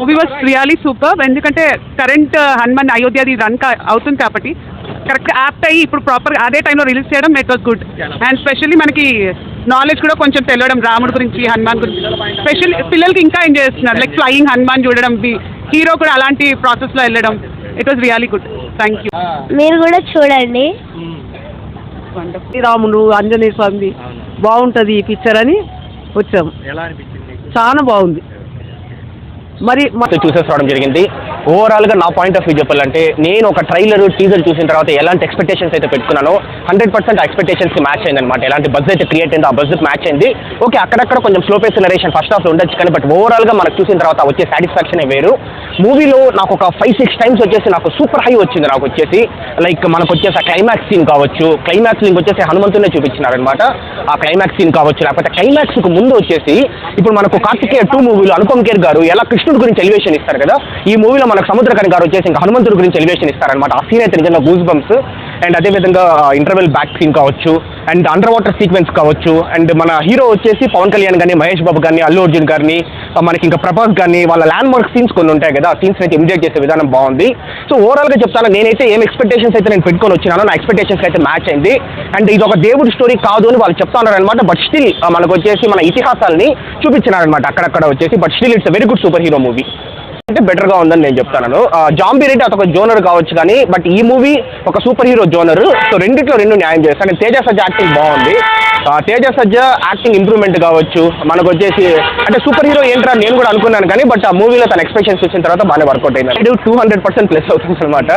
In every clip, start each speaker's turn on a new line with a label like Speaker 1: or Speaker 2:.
Speaker 1: Movie was really super ఎందుకంటే current Hanuman అయోధ్యది run అవుతుంది కాబట్టి కరెక్ట్ యాప్ట్ అయ్యి ఇప్పుడు ప్రాపర్ అదే టైంలో రిలీజ్ చేయడం it was good and specially మనకి నాలెడ్జ్ కూడా కొంచెం తెలియడం రాముడి గురించి హనుమాన్ గురించి. స్పెషల్ పిల్లలకి ఇంకా ఎంజాయ్ చేస్తున్నారు. లైక్ ఫ్లయింగ్ హనుమాన్ చూడడం హీరో కూడా అలాంటి ప్రాసెస్లో వెళ్ళడం it was really good thank you
Speaker 2: మీరు కూడా చూడండి.
Speaker 3: శ్రీరాముడు ఆంజనేయ స్వామి బాగుంటుంది ఈ పిక్చర్ అని వచ్చాము. చాలా బాగుంది. మరి మ-
Speaker 4: మొత్తం చూసేసి రావడం జరిగింది. ఓవరాల్గా నా పాయింట్ ఆఫ్ వ్యూ చెప్పాలంటే నేను ఒక ట్రైలర్ టీజర్ చూసిన తర్వాత ఎలాంటి ఎక్స్పెక్టేషన్స్ అయితే పెట్టుకున్నానో హండ్రెడ్ పర్సెంట్ ఆ ఎక్స్పెక్టేషన్స్కి మ్యాచ్ అయింది అనమాట ఎలాంటి బజ్ అయితే క్రియేట్ అయిందో ఆ బజ్ మ్యాచ్ అయింది. ఓకే అక్కడక్కడ కొంచెం స్లో పేస్ నరేషన్ ఫస్ట్ హాఫ్లో ఉండొచ్చు కానీ బట్ ఓవరాల్గా మనకు చూసిన తర్వాత వచ్చే సాటిస్ఫాక్షన్ వేరు. మూవీలో నాకు ఒక ఫైవ్ సిక్స్ టైమ్స్ వచ్చేసి నాకు సూపర్ హై వచ్చింది నాకు వచ్చేసి. లైక్ మనకు వచ్చేసి ఆ క్లైమాక్స్ సీన్ కావచ్చు క్లైమాక్స్ లింక్ వచ్చేసి హనుమంతునే చూపించినారనమాట ఆ క్లైమాక్స్ సీన్ కావచ్చు లేకపోతే క్లైమాక్స్కి ముందు వచ్చేసి ఇప్పుడు మనకు కార్తికేయ టూ మూవీలో అనుపమ్ ఖేర్ గారు ఎలా కృష్ణుడి గురించి ఎలివేషన్ ఇస్తారు కదా ఈ మూవీలో మనకు సముద్రకరణ్ గారు వచ్చేసి ఇంకా హనుమంతుడి గురించి ఎలివేషన్ ఇస్తారనమాట ఆ సీన్ అయితే నిజంగా గూస్ బంప్స్ అండ్ అదేవిధంగా ఇంటర్వెల్ బ్యాక్ సీన్ కావచ్చు అండ్ అండర్ వాటర్ సీక్వెన్స్ కావచ్చు అండ్ మన హీరో వచ్చేసి పవన్ కళ్యాణ్ కానీ మహేష్ బాబు కానీ అల్లు అర్జున్ గారిని మనకి ఇంకా ప్రభాస్ కానీ వాళ్ళ ల్యాండ్ మార్క్ సీన్స్ కొన్ని ఉంటాయి కదా ఆ సీన్స్ అయితే ఎంజాయ్ చేసే విధానం బాగుంది. సో ఓవరాల్గా చెప్తాను నేనైతే ఏం ఎక్స్పెక్టేషన్స్ అయితే నేను పెట్టుకొని వచ్చినానో నా ఎక్స్పెక్టేషన్స్ అయితే మ్యాచ్ అయింది. అండ్ ఇది ఒక దేవుడి స్టోరీ కాదు అని వాళ్ళు చెప్తా ఉన్నారు అనమాట బట్ స్టిల్ మనకు వచ్చేసి మన ఇతిహాసాలని చూపించినారనమాట అక్కడక్కడ వచ్చేసి but still it's very good superhero movie అంటే బెటర్గా ఉందని నేను చెప్తాను. జాంబీ రెడ్డి అదొక జోనర్ కావచ్చు కానీ బట్ ఈ మూవీ ఒక సూపర్ హీరో జోనర్. సో రెండిట్లో రెండు న్యాయం చేస్తాను తేజ సజ్జ యాక్టింగ్ బాగుంది. తేజ సజ్జ యాక్టింగ్ ఇంప్రూవ్మెంట్ కావచ్చు. మనకు వచ్చేసి అంటే సూపర్ హీరో ఏంట్రా నేను కూడా అనుకున్నాను కానీ బట్ ఆ మూవీలో తన ఎక్స్పెక్షన్స్ వచ్చిన తర్వాత బాగానే వర్కౌట్ అయింది. ఇది టూ హండ్రెడ్ పర్సెంట్ ప్లస్ అవుతుంది అనమాట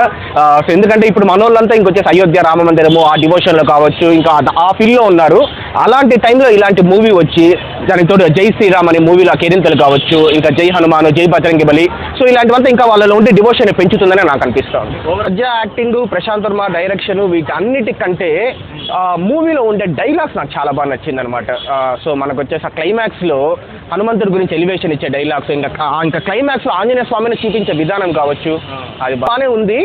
Speaker 4: సో ఎందుకంటే ఇప్పుడు మనోళ్ళంతా ఇంకొచ్చేసి అయోధ్య రామ మందిరము ఆ డివోషన్లో కావచ్చు ఇంకా ఆ- ఆ ఫీల్డ్లో ఉన్నారు. అలాంటి టైంలో ఇలాంటి మూవీ వచ్చి దానికి జై శ్రీరామ్ అనే మూవీలో కేరింతలు కావచ్చు ఇంకా జై హనుమాన్ జై బజరంగి బలి. సో ఇలాంటివంతా ఇంకా వాళ్ళలో ఉండే డివోషన్ పెంచుతుందని నాకు అనిపిస్తుంది. మధ్య యాక్టింగ్ ప్రశాంత్ వర్మ డైరెక్షన్ వీటన్నిటికంటే మూవీలో ఉండే డైలాగ్స్ నాకు చాలా బాగా నచ్చింది అనమాట సో మనకు వచ్చేసి ఆ క్లైమాక్స్లో హనుమంతుడి గురించి ఎలివేషన్ ఇచ్చే డైలాగ్స్ ఇంకా ఇంకా క్లైమాక్స్లో ఆంజనేయ స్వామిని చూపించే విధానం కావచ్చు. అది బాగానే ఉంది.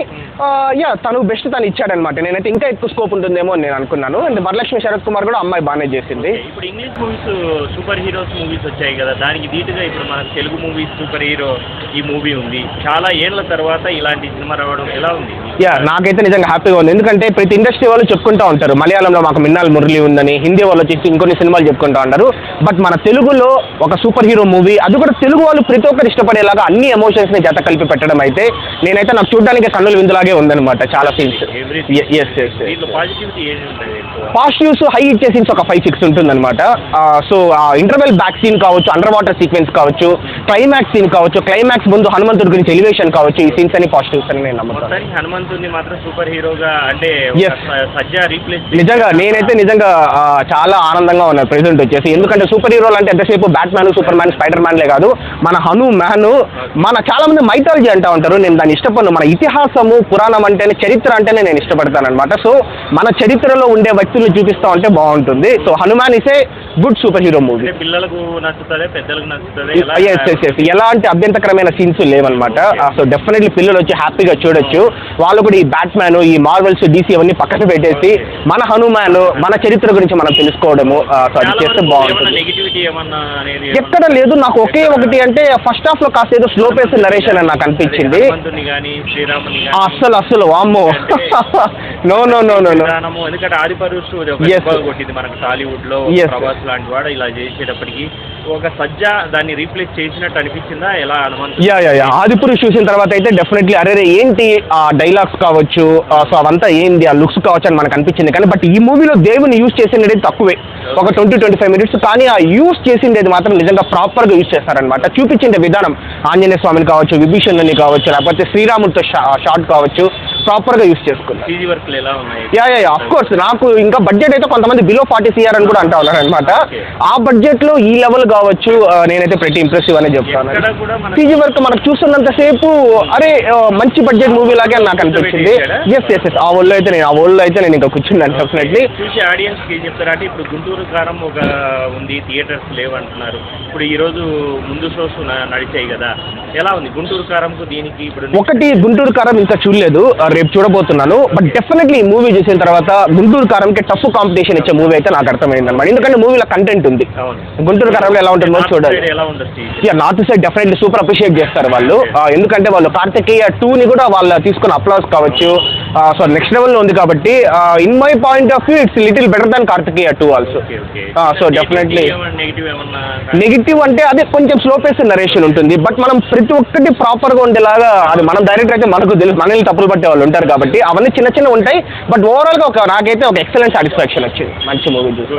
Speaker 4: యా తను బెస్ట్ తను ఇచ్చాడనమాట. నేనైతే ఇంకా ఎక్కువ స్కోప్ ఉంటుందేమో అని నేను అనుకున్నాను. అండ్ వరలక్ష్మి శరత్ కుమార్ కూడా అమ్మాయి బాగానే చేసింది.
Speaker 5: ఇప్పుడు English movies super heroes movies వచ్చాయి కదా. దానికి ధీటుగా ఇప్పుడు మన తెలుగు మూవీస్ సూపర్ హీరో ఈ మూవీ ఉంది. చాలా ఏళ్ళ తర్వాత ఇలాంటి సినిమా రావడం ఎలా ఉంది?
Speaker 4: యా నాకైతే నిజంగా హ్యాపీగా ఉంది. ఎందుకంటే ప్రతి ఇండస్ట్రీ వాళ్ళు చెప్పుకుంటూ ఉంటారు. మలయాళంలో మాకు మిన్నాల్ మురళి ఉందని హిందీ వాళ్ళు వచ్చేసి ఇంకొన్ని సినిమాలు చెప్పుకుంటూ ఉంటారు. బట్ మన తెలుగులో ఒక సూపర్ హీరో మూవీ అది కూడా తెలుగు వాళ్ళు ప్రతి ఒక్కరు ఇష్టపడేలాగా అన్ని ఎమోషన్స్ని జత కలిపి పెట్టడం అయితే నేనైతే నాకు చూడడానికి కన్నుల విందులాగే ఉందన్నమాట చాలా scenes yes yes positives high ఇచ్చే సీన్స్ ఒక ఫైవ్ సిక్స్ ఉంటుందన్నమాట. సో ఆ ఇంటర్వెల్ బ్యాక్ సీన్ కావచ్చు అండర్ వాటర్ సీక్వెన్స్ కావచ్చు క్లైమాక్స్ సీన్ కావచ్చు క్లైమాక్స్ ముందు హనుమంతుడి గురించి ఎలివేషన్ కావచ్చు ఈ సీన్స్ అని పాజిటివ్స్ అని నేను నమ్ముతాను.
Speaker 5: హనుమంతుడిని మాత్రం సూపర్ హీరోగా అంటే
Speaker 4: నిజంగా నేనైతే నిజంగా చాలా ఆనందంగా ఉన్నాను ప్రెసెంట్ వచ్చేసి. ఎందుకంటే సూపర్ హీరోలు అంటే ఎంతసేపు bat man super man spider మ్యాన్లే కాదు మన హను మ్యాన్ మన చాలా మంది మైథాలజీ అంటూ ఉంటారు. నేను దాన్ని ఇష్టపడను. మన ఇతిహాసము పురాణం అంటేనే చరిత్ర అంటేనే నేను ఇష్టపడతాను అనమాట సో మన చరిత్రలో ఉండే వ్యక్తులు చూపిస్తా ఉంటే బాగుంటుంది. So Hanuman is a good superhero movie
Speaker 5: పిల్లలకు నచ్చుతుంది పెద్దలకు నచ్చుతుంది
Speaker 4: ఎలాంటి అభ్యంతరకరమైన సీన్స్ లేవన్నమాట. సో డెఫినెట్లీ పిల్లలు వచ్చి హ్యాపీగా చూడొచ్చు. వాళ్ళు కూడా ఈ బ్యాట్మ్యాన్ ఈ మార్వెల్స్ డీసీ అవన్నీ పక్కన పెట్టేసి మన హనుమాన్ మన చరిత్ర గురించి మనం తెలుసుకోవడము సో అది చేస్తే బాగుంటుంది. ఎక్కడ లేదు. నాకు ఒకే ఒకటి అంటే ఫస్ట్ హాఫ్లో కాస్త ఏదో స్లో పేస్ నరేషన్ అని నాకు అనిపించింది. అస్సలు అస్సలు వామ్మో. నో నో నో నో
Speaker 5: ఎందుకంటే ఆది పరుషు ఒక
Speaker 4: Yes.
Speaker 5: దెబ్బ కొట్టింది మనకు
Speaker 4: టాలీవుడ్లో.
Speaker 5: ప్రభాస్ లాంటి వాడు ఇలా చేసేటప్పటికి. ఒక సజ్జ దాన్ని రీప్లేస్ చేసినట్టు అనిపించిందా? ఎలా
Speaker 4: యా యా యా. ఆదిపురుష్ చూసిన తర్వాత అయితే డెఫినెట్లీ అరే ఏంటి ఆ డైలాగ్స్ కావచ్చు? సో అవంతా ఏంది? ఆ లుక్స్ కావచ్చు అని మనకు అనిపించింది. కానీ బట్ ఈ మూవీలో దేవుని యూజ్ చేసిండేది తక్కువే. ఒక ట్వంటీ ట్వంటీ ఫైవ్ మినిట్స్ కానీ ఆ యూజ్ చేసిండేది మాత్రం నిజంగా ప్రాపర్గా యూజ్ చేస్తారనమాట చూపించిండే విధానం. ఆంజనేయ స్వామిని కావచ్చు విభీషణుని కావచ్చు లేకపోతే శ్రీరాముడితో షార్ట్ కావచ్చు. ప్రాపర్గా యూజ్ చేసుకున్నారు
Speaker 5: సీజీ వర్క్లు ఎలా ఉన్నాయి?
Speaker 4: Yeah yeah yeah of course నాకు ఇంకా బడ్జెట్ అయితే కొంతమంది బిలో ఫార్టీ సిఆర్ అని కూడా అంటా ఉన్నారు అనమాట ఆ బడ్జెట్లో ఈ లెవెల్ కావచ్చు ఆ, నేనైతే ప్రతి ఇంప్రెసివ్ అనే చెప్తాను.
Speaker 5: ఎక్కడ కూడా మనకు-
Speaker 4: సీజీ వర్క్ మనకు చూస్తున్నంత సేపు అరే ఆ, మంచి బడ్జెట్ మూవీ లాగే నాకు అనిపించింది. ఎస్ ఎస్ ఎస్ ఆ ఒళ్ళు అయితే నేను ఆ ఒళ్ళు అయితే నేను ఇంకా కూర్చున్నాను డెఫినెట్లీ
Speaker 5: చూసి ఆడియన్స్కి ఏం చెప్తారంటే ఇప్పుడు గుంటూరు కారం ఒక ఉంది థియేటర్స్ లేవంటున్నారు. ఇప్పుడు ఈ రోజు ముందు షోస్ నడిచాయి కదా. ఎలా ఉంది? గుంటూరు కారంకు దీనికి ఇప్పుడు
Speaker 4: ఒకటి గుంటూరు కారం ఇంకా చూడలేదు. రేపు చూడబోతున్నాను. బట్ డెఫినెట్లీ ఈ మూవీ చూసిన తర్వాత గుంటూరు కారంకి టఫ్ కాంపిటీషన్ ఇచ్చే మూవీ అయితే నాకు అర్థమైంది అనమాట ఎందుకంటే మూవీలో కంటెంట్ ఉంది. గుంటూరు కారంలో ఎలా ఉంటుందో చూడాలి. North side definitely super appreciate చేస్తారు వాళ్ళు. ఎందుకంటే వాళ్ళు కార్తికేయ టూని కూడా వాళ్ళు తీసుకున్న అప్లాస్ కావచ్చు. సో నెక్స్ట్ లెవెల్లో ఉంది కాబట్టి in my point of view it's little better than Karthikeya two also so definitely
Speaker 5: negative
Speaker 4: అంటే అదే కొంచెం స్లో పేస్ నరేషన్ ఉంటుంది బట్ మనం ప్రతి ఒక్కటి ప్రాపర్గా ఉండేలాగా అది మనం డైరెక్ట్ అయితే మనకు తెలుసు మనల్ని తప్పులు పట్టే వాళ్ళు ఉంటారు కాబట్టి అవన్నీ చిన్న చిన్న ఉంటాయి బట్ ఓవరాల్గా ఒక నాకైతే ఒక ఎక్సలెంట్ సాటిస్ఫాక్షన్ వచ్చింది. మంచి మూవీ చూసి